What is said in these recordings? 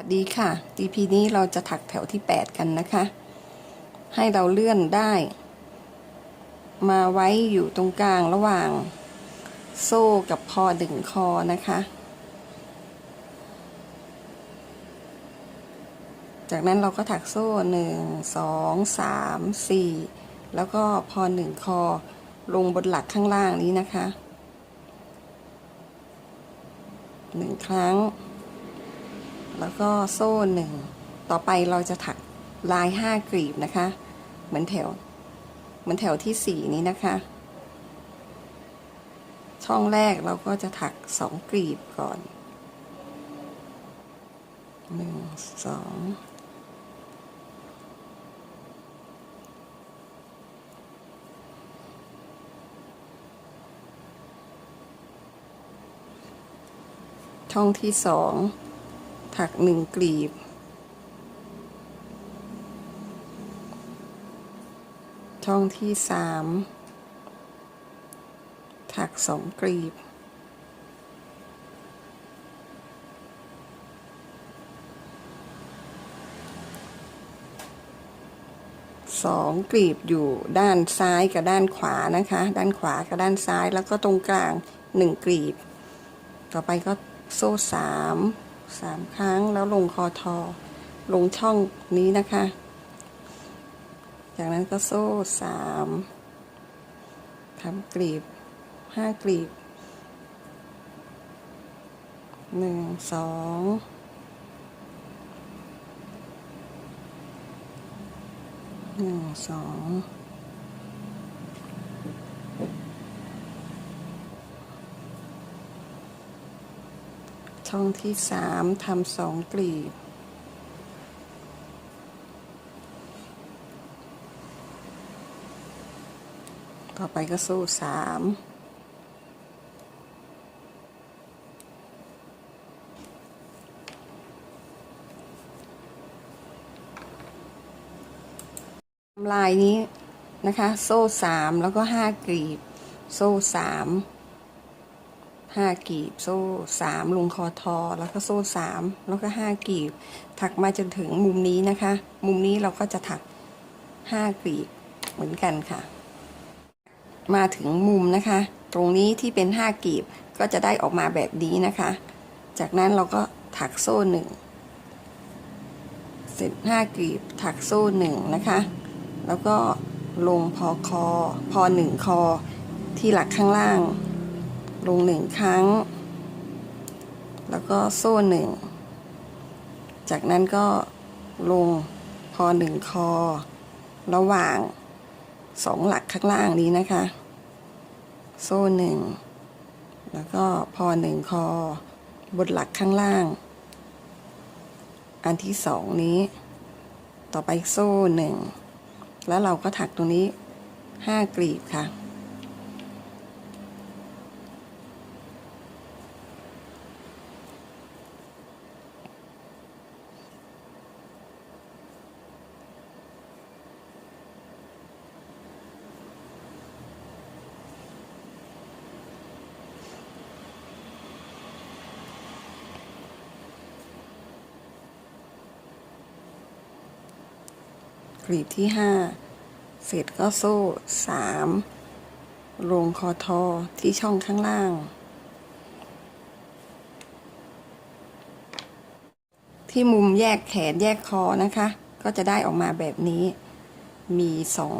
วัสดีค่ะ EP นี้เราจะถักแถวที่ 8 กันนะคะ ให้เราเลื่อนได้ มาไว้อยู่ตรงกลางระหว่าง โซ่กับพอดึงคอนะคะ จากนั้นเราก็ถักโซ่หนึ่งสองสามสี่แล้วก็พอหนึ่งคอลงบนหลักข้างล่างนี้นะคะหนึ่งครั้ง แล้วก็โซ่หนึ่งต่อไปเราจะถักลายห้ากลีบนะคะ เหมือนแถว เหมือนแถวที่สี่นี้นะคะ ช่องแรกเราก็จะถักสองกลีบก่อนหนึ่งสองช่องที่สอง ถักหนึ่งกลีบ ช่องที่สามถักสองกลีบ สองกลีบอยู่ด้านซ้ายกับด้านขวานะคะ ด้านขวากับด้านซ้ายแล้วก็ตรงกลางหนึ่งกลีบ ต่อไปก็โซ่สาม สามครั้งแล้วลงคอทอ ลงช่องนี้นะคะ จากนั้นก็โซ่สามทำกลีบห้ากลีบหนึ่งสองหนึ่งสอง ช่องที่สามทำสองกลีบ ต่อไปก็สู้สามลายนี้นะคะ โซ่สามแล้วก็ห้ากลีบ โซ่สาม ห้ากลีบ โซ่สามลงคอทอ แล้วก็โซ่สามแล้วก็ห้ากลีบ ถักมาจนถึงมุมนี้นะคะ มุมนี้เราก็จะถักห้ากลีบเหมือนกันค่ะ มาถึงมุมนะคะ ตรงนี้ที่เป็นห้ากลีบก็จะได้ออกมาแบบนี้นะคะ จากนั้นเราก็ถักโซ่หนึ่งเสร็จห้ากลีบถักโซ่หนึ่งนะคะ แล้วก็ลงพอคอ พอหนึ่งคอที่หลักข้างล่าง ลงหนึ่งครั้ง แล้วก็โซ่หนึ่ง จากนั้นก็ลงพอหนึ่งคอ ระหว่างสองหลักข้างล่างนี้นะคะ โซ่หนึ่ง แล้วก็พอหนึ่งคอบนหลักข้างล่าง อันที่สองนี้ ต่อไปโซ่หนึ่ง แล้วเราก็ถักตรงนี้ห้ากลีบค่ะ กลีบที่ห้าเสร็จก็โซ่สามลงคอทอที่ช่องข้างล่าง ที่มุมแยกแขนแยกคอนะคะ ก็จะได้ออกมาแบบนี้ มีสอง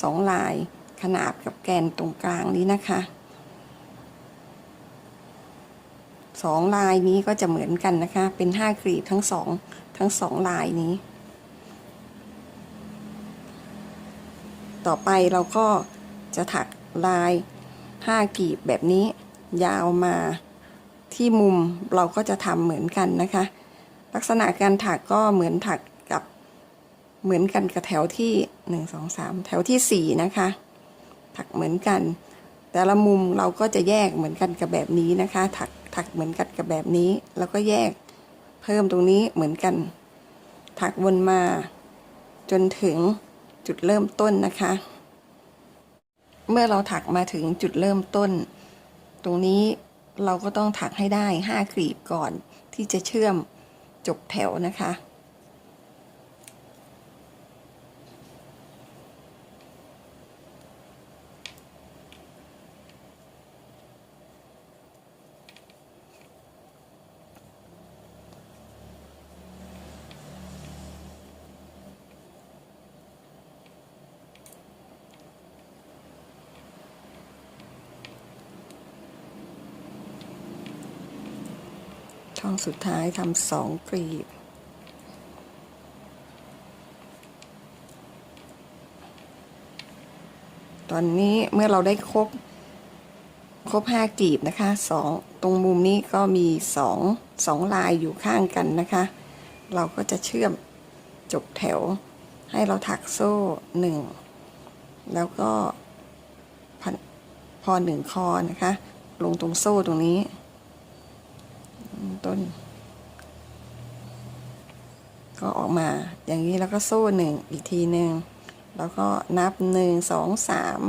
สองลายขนาบกับแกนตรงกลางนี้นะคะสองลายนี้ก็จะเหมือนกันนะคะ เป็นห้ากลีบทั้งสองทั้งสองลายนี้ ต่อไปเราก็จะถักลายห้ากีบแบบนี้ยาวมาที่มุมเราก็จะทำเหมือนกันนะคะ ลักษณะการถักก็เหมือนถักกับเหมือนกันกับแถวที่หนึ่งสองสามแถวที่สี่นะคะ ถักเหมือนกัน แต่ละมุมเราก็จะแยกเหมือนกันกับแบบนี้นะคะ ถักถักเหมือนกันกับแบบนี้ แล้วก็แยกเพิ่มตรงนี้เหมือนกัน ถักวนมาจนถึง จุดเริ่มต้นนะคะ เมื่อเราถักมาถึงจุดเริ่มต้น ตรงนี้เราก็ต้องถักให้ได้ห้ากลีบก่อนที่จะเชื่อมจบแถวนะคะ สุดท้ายทำสองกรีบ ตอนนี้เมื่อเราได้ครบ ครบห้ากลีบนะคะสองตรงมุมนี้ก็มีสองสองลายอยู่ข้างกันนะคะ เราก็จะเชื่อมจบแถว ให้เราถักโซ่หนึ่งแล้วก็พันพอหนึ่งคอนะคะ ลงตรงโซ่ตรงนี้ ก็ออกมาอย่างนี้แล้วก็โซ่หนึ่งอีกทีหนึ่งแล้วก็นับหนึ่งสองสาม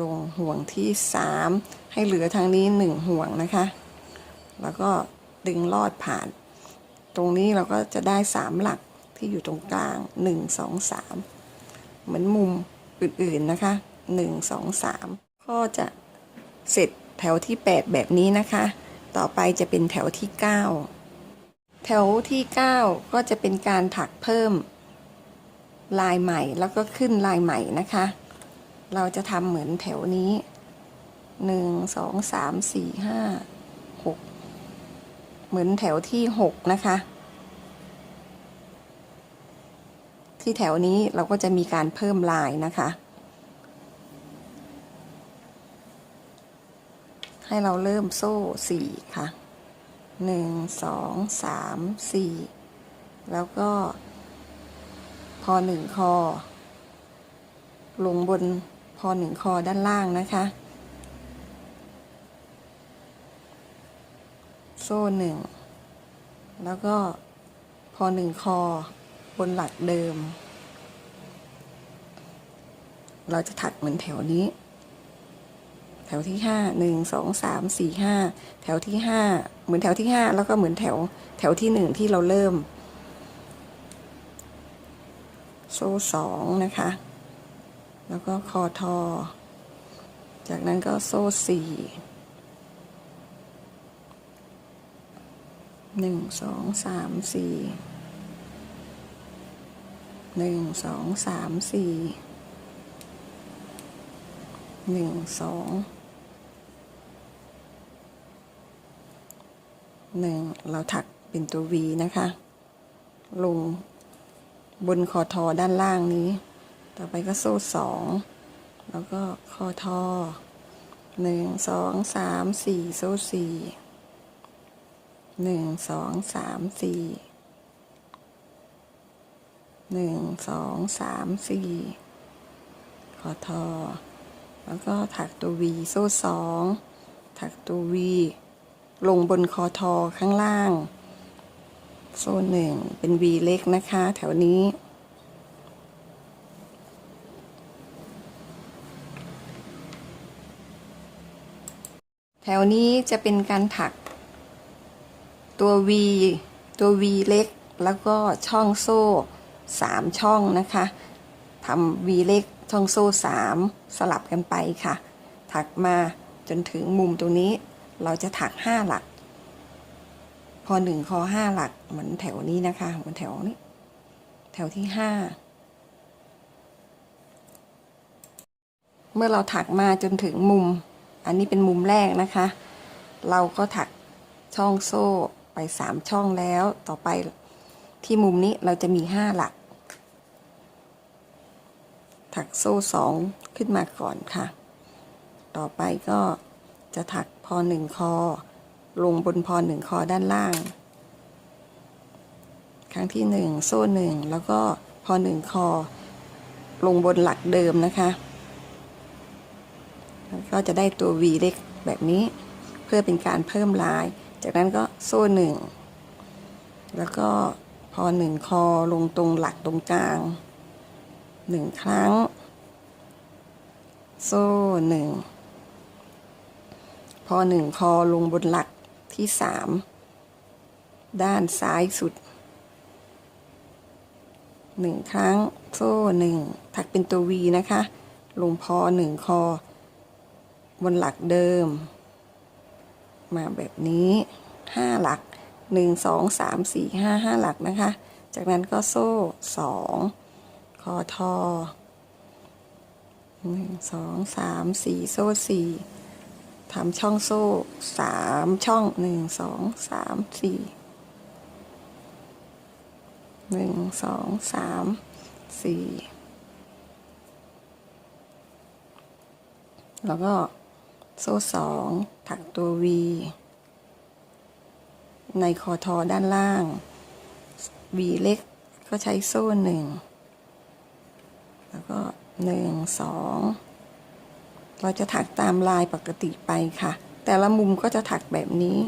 ลงห่วงที่สามให้เหลือทางนี้หนึ่งห่วงนะคะ แล้วก็ดึงลอดผ่าน ตรงนี้เราก็จะได้สามหลักที่อยู่ตรงกลางหนึ่งสองสามเหมือนมุมอื่นๆนะคะหนึ่งสองสามก็จะเสร็จแถวที่แปดแบบนี้นะคะ ต่อไปจะเป็นแถวที่9 แถวที่ 9 ก็จะเป็นการถักเพิ่มลายใหม่แล้วก็ขึ้นลายใหม่นะคะ เราจะทำเหมือนแถวนี้ 1 2 3 4 5 6 เหมือนแถวที่ 6 นะคะ ที่แถวนี้เราก็จะมีการเพิ่มลายนะคะ ให้เราเริ่มโซ่สี่ค่ะ หนึ่งสองสามสี่แล้วก็พอหนึ่งคอ ลงบนพอหนึ่งคอด้านล่างนะคะ โซ่หนึ่งแล้วก็พอหนึ่งคอบนหลักเดิม เราจะถักเหมือนแถวนี้ แถวที่ห้าหนึ่งสองสามสี่ห้าแถวที่ห้าเหมือนแถวที่ห้าแล้วก็เหมือนแถวแถวที่หนึ่งที่เราเริ่ม โซ่สองนะคะ แล้วก็คอทอ จากนั้นก็โซ่สี่หนึ่งสองสามสี่หนึ่งสองสามสี่หนึ่งสอง หนึ่งเราถักเป็นตัว V นะคะ ลงบนคอทอด้านล่างนี้ ต่อไปก็โซ่สองแล้วก็คอทอหนึ่งสองสามสี่โซ่สี่หนึ่งสองสามสี่หนึ่งสองสามสี่คอทอแล้วก็ถักตัว V โซ่สองถักตัว V ลงบนคอทอข้างล่าง โซ่หนึ่งเป็น V เล็กนะคะ แถวนี้แถวนี้จะเป็นการถัก ตัว V ตัว V เล็ก แล้วก็ช่องโซ่สามช่องนะคะทำ V เล็กช่องโซ่สามสลับกันไปค่ะ ถักมาจนถึงมุมตรงนี้ เราจะถักห้าหลัก พอหนึ่งคอห้าหลักเหมือนแถวนี้นะคะเหมือนแถวนี้ แถวที่ห้าเมื่อเราถักมาจนถึงมุม อันนี้เป็นมุมแรกนะคะ เราก็ถักช่องโซ่ไปสามช่องแล้วต่อไปที่มุมนี้เราจะมีห้าหลัก ถักโซ่สองขึ้นมาก่อนค่ะ ต่อไปก็จะถัก อหนึ่งคอ ลงบนพอหนึ่งคอด้านล่าง ครั้งที่หนึ่งโซ่หนึ่งแล้วก็พอหนึ่งคอ ลงบนหลักเดิมนะคะแล้วก็จะได้ตัว V เล็กแบบนี้เพื่อเป็นการเพิ่มลาย จากนั้นก็โซ่หนึ่งแล้วก็พอหนึ่งคอลงตรงหลักตรงกลางหนึ่งครั้ง โซ่หนึ่ง พอหนึ่งคอลงบนหลักที่สามด้านซ้ายสุดหนึ่งครั้งโซ่หนึ่งถักเป็นตัววีนะคะ ลงพอหนึ่งคอ บนหลักเดิม มาแบบนี้ห้าหลักหนึ่งสองสามสี่ห้าห้าหลักนะคะ จากนั้นก็โซ่สองคอทอหนึ่งสองสามสี่โซ่สี่ ทำช่องโซ่สามช่องหนึ่งสองสามสี่หนึ่งสองสามสี่แล้วก็โซ่สองถักตัว V ในคอทอด้านล่าง V เล็กก็ใช้โซ่หนึ่งแล้วก็หนึ่งสอง เราจะถักตามลายปกติไปค่ะ แต่ละมุมก็จะถักแบบนี้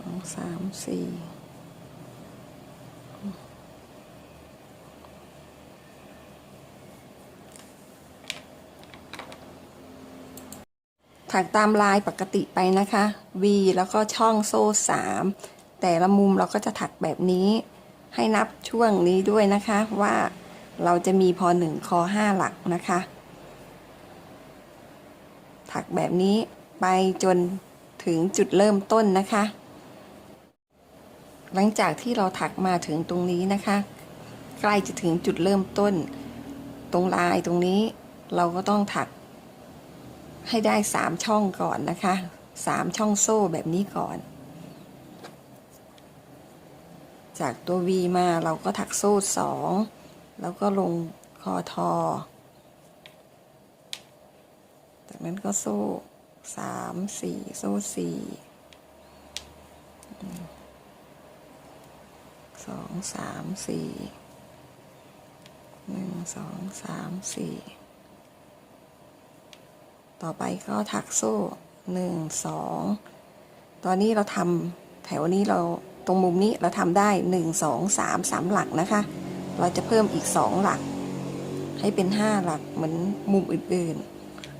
สองสามสี่ถักตามลายปกติไปนะคะ V แล้วก็ช่องโซ่สามแต่ละมุมเราก็จะถักแบบนี้ ให้นับช่วงนี้ด้วยนะคะว่าเราจะมีพอหนึ่งคอห้าหลักนะคะักแบบนี้ไปจนถึงจุดเริ่มต้นนะคะ หลังจากที่เราถักมาถึงตรงนี้นะคะ ใกล้จะถึงจุดเริ่มต้น ตรงลายตรงนี้เราก็ต้องถัก ให้ได้สามช่องก่อนนะคะสามช่องโซ่แบบนี้ก่อน จากตัว V มาเราก็ถักโซ่สองแล้วก็ลงคอทอ จากนั้นก็โซ่สามสี่โซ่สี่สองสามสี่หนึ่งสองสามสี่ต่อไปก็ถักโซ่หนึ่งสองตอนนี้เราทำแถวนี้เราตรงมุมนี้เราทำได้หนึ่งสองสามสามหลักนะคะ เราจะเพิ่มอีกสองหลัก ให้เป็นห้าหลักเหมือนมุมอื่นๆ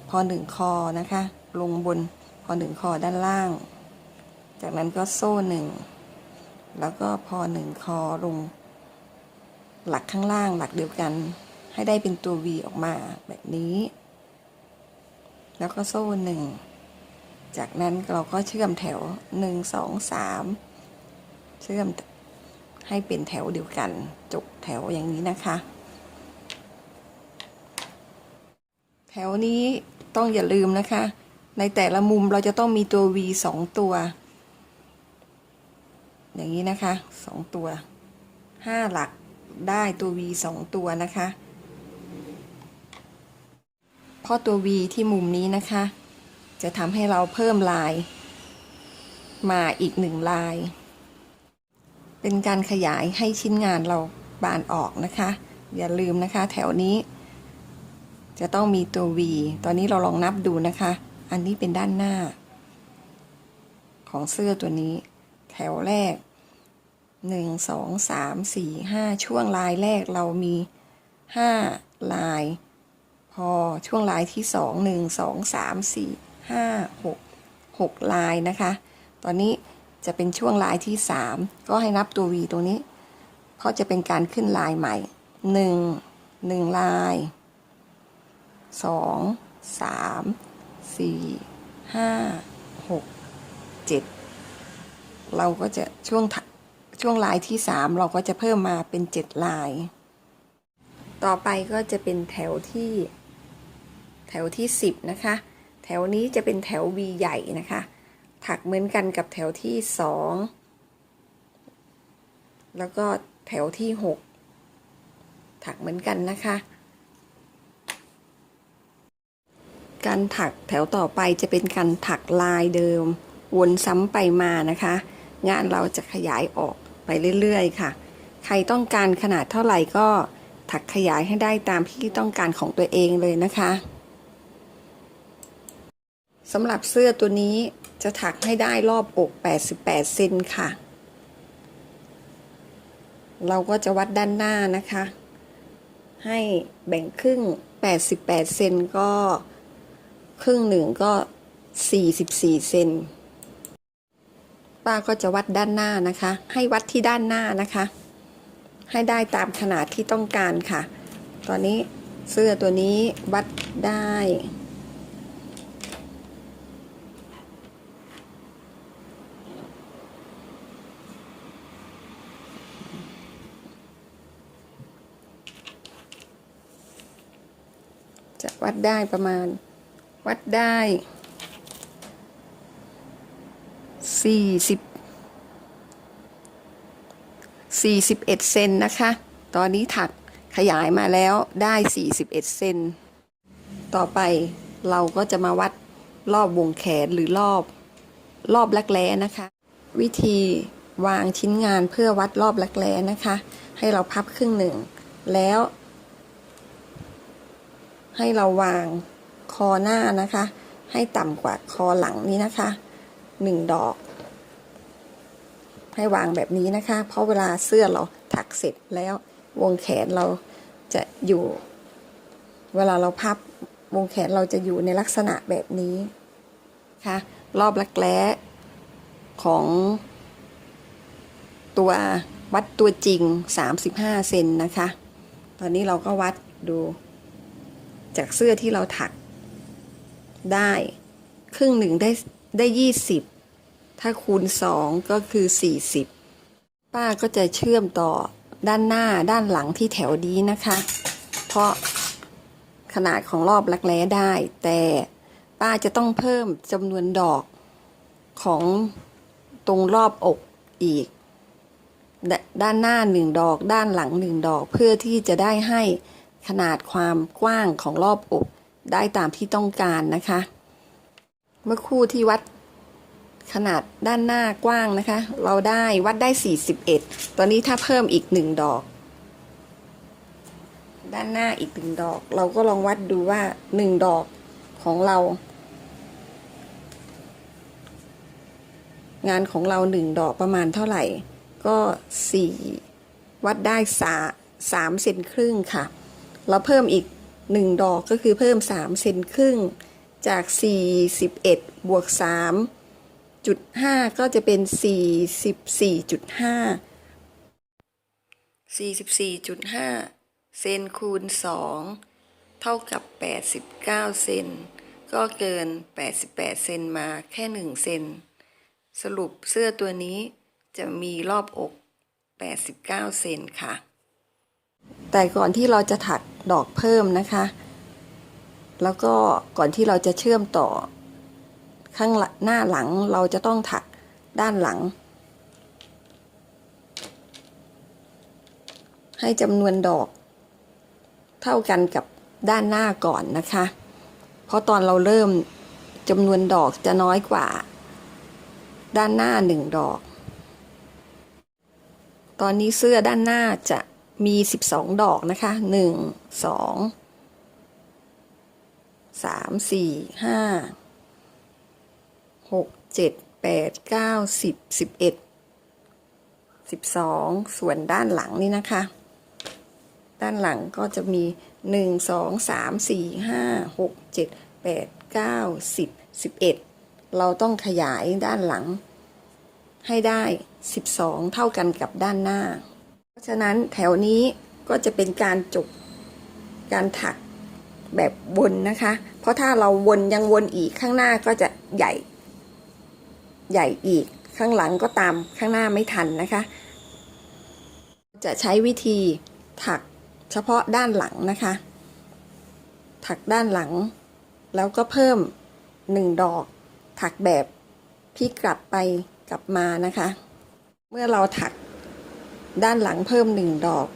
พอหนึ่งคอนะคะ ลงบนพอหนึ่งคอด้านล่าง จากนั้นก็โซ่หนึ่งแล้วก็พอหนึ่งคอลง หลักข้างล่างหลักเดียวกัน ให้ได้เป็นตัว V ออกมาแบบนี้ แล้วก็โซ่หนึ่งจากนั้นเราก็เชื่อมแถวหนึ่งสองสามเชื่อมให้เป็นแถวเดียวกันจบแถวอย่างนี้นะคะ แถวนี้ ต้องอย่าลืมนะคะ ในแต่ละมุมเราจะต้องมีตัว V สองตัว อย่างนี้นะคะสองตัวห้าหลักได้ตัว V สองตัวนะคะเพราะตัว V ที่มุมนี้นะคะ จะทำให้เราเพิ่มลาย มาอีกหนึ่งลาย เป็นการขยายให้ชิ้นงานเราบานออกนะคะ อย่าลืมนะคะแถวนี้ จะต้องมีตัว V ตอนนี้เราลองนับดูนะคะ อันนี้เป็นด้านหน้า ของเสื้อตัวนี้ แถวแรกหนึ่งสองสามสี่ห้าช่วงลายแรกเรามีห้าลาย พอช่วงลายที่สองหนึ่งสองสามสี่ห้าหกหกลายนะคะ ตอนนี้จะเป็นช่วงลายที่สามก็ให้นับตัว V ตรงนี้ เพราะจะเป็นการขึ้นลายใหม่หนึ่งหนึ่งลาย สองสามสี่ห้าหกเจ็ดเราก็จะช่วงถัดช่วงลายที่สามเราก็จะเพิ่มมาเป็นเจ็ดลาย ต่อไปก็จะเป็นแถวที่ แถวที่สิบนะคะ แถวนี้จะเป็นแถว V ใหญ่นะคะ ถักเหมือนกันกับแถวที่สองแล้วก็แถวที่หกถักเหมือนกันนะคะ การถักแถวต่อไปจะเป็นการถักลายเดิม วนซ้ำไปมานะคะ งานเราจะขยายออกไปเรื่อยๆ ค่ะ ใครต้องการขนาดเท่าไหร่ก็ถักขยายให้ได้ตามที่ต้องการของตัวเองเลยนะคะสำหรับเสื้อตัวนี้จะถักให้ได้รอบอก 88 เซนค่ะ เราก็จะวัดด้านหน้านะคะ ให้แบ่งครึ่ง 88 เซนก็ ครึ่งหนึ่งก็44เซนป้าก็จะวัดด้านหน้านะคะ ให้วัดที่ด้านหน้านะคะ ให้ได้ตามขนาดที่ต้องการค่ะ ตอนนี้เสื้อตัวนี้วัดได้จะวัดได้ประมาณ วัดได้สี่สิบสี่สิบเอ็ดเซนนะคะ ตอนนี้ถักขยายมาแล้วได้สี่สิบเอ็ดเซนต่อไปเราก็จะมาวัดรอบวงแขนหรือรอบรอบลักแร้นะคะ วิธีวางชิ้นงานเพื่อวัดรอบลักแร้นะคะ ให้เราพับครึ่งหนึ่ง แล้ว ให้เราวาง คอหน้านะคะ ให้ต่ำกว่าคอหลังนี้นะคะหนึ่งดอก ให้วางแบบนี้นะคะ เพราะเวลาเสื้อเราถักเสร็จแล้ววงแขนเราจะอยู่ เวลาเราพับวงแขนเราจะอยู่ในลักษณะแบบนี้ค่ะรอบรักแร้ของตัววัดตัวจริง 35 เซนนะคะ ตอนนี้เราก็วัดดูจากเสื้อที่เราถัก ได้ ครึ่งหนึ่งได้ได้ยี่สิบถ้าคูณสองก็คือสี่สิบป้าก็จะเชื่อมต่อด้านหน้าด้านหลังที่แถวนี้นะคะ เพราะขนาดของรอบรักแร้ได้ แต่ป้าจะต้องเพิ่มจำนวนดอกของตรงรอบอกอีกดด้านหน้าหนึ่งดอก ด้านหลังหนึ่งดอก เพื่อที่จะได้ให้ขนาดความกว้างของรอบอก ได้ตามที่ต้องการนะคะ เมื่อคู่ที่วัดขนาดด้านหน้ากว้างนะคะ เราได้วัดได้ 41 ตอนนี้ถ้าเพิ่มอีกหนึ่งดอก ด้านหน้าอีกหนึ่งดอก เราก็ลองวัดดูว่าหนึ่งดอกของเรา งานของเราหนึ่งดอกประมาณเท่าไหร่ ก็สี่วัดได้สาสามเซนครึ่งค่ะ เราเพิ่มอีก หนึ่งดอกก็คือเพิ่มสามเซนครึ่ง จากสี่สิบเอ็ดบวกสามจุดห้าก็จะเป็นสี่สิบสี่จุดห้าสี่สิบสี่จุดห้าเซนคูณสองเท่ากับแปดสิบเก้าเซน ก็เกินแปดสิบแปดเซนมาแค่หนึ่งเซน สรุปเสื้อตัวนี้จะมีรอบอก 89 เซนค่ะ แต่ก่อนที่เราจะถัก ดอกเพิ่มนะคะ แล้วก็ก่อนที่เราจะเชื่อมต่อ ข้างหน้าหลังเราจะต้องถักด้านหลัง ให้จำนวนดอก เท่ากันกับด้านหน้าก่อนนะคะ เพราะตอนเราเริ่มจำนวนดอกจะน้อยกว่า ด้านหน้าหนึ่งดอก ตอนนี้เสื้อด้านหน้าจะ มี 12 ดอกนะคะ 1 2 3 4 5 6 7 8 9 10 11 12 ส่วนด้านหลังนี่นะคะ ด้านหลังก็จะมี 1 2 3 4 5 6 7 8 9 10 11 เราต้องขยายด้านหลังให้ได้ 12 เท่ากันกับด้านหน้า ราะฉะนั้นแถวนี้ก็จะเป็นการจบการถักแบบวนนะคะ เพราะถ้าเราวนยังวนอีกข้างหน้าก็จะใหญ่ ใหญ่อีกข้างหลังก็ตามข้างหน้าไม่ทันนะคะ จะใช้วิธีถักเฉพาะด้านหลังนะคะ ถักด้านหลัง แล้วก็เพิ่มหนึ่งดอก ถักแบบพลิกกลับไปกลับมานะคะ เมื่อเราถัก ด้านหลังเพิ่มหนึ่งดอก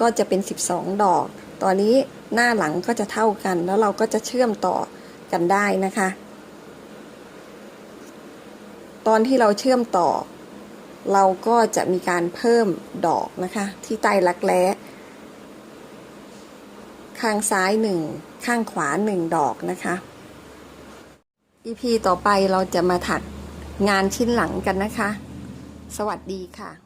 ก็จะเป็น 12 ดอก ตอนนี้หน้าหลังก็จะเท่ากัน แล้วเราก็จะเชื่อมต่อกันได้นะคะ ตอนที่เราเชื่อมต่อ เราก็จะมีการเพิ่มดอกนะคะ ที่ใต้รักแร้ข้างซ้ายหนึ่งข้างขวาหนึ่งดอกนะคะ EP ต่อไปเราจะมาถักงานชิ้นหลังกันนะคะ สวัสดีค่ะ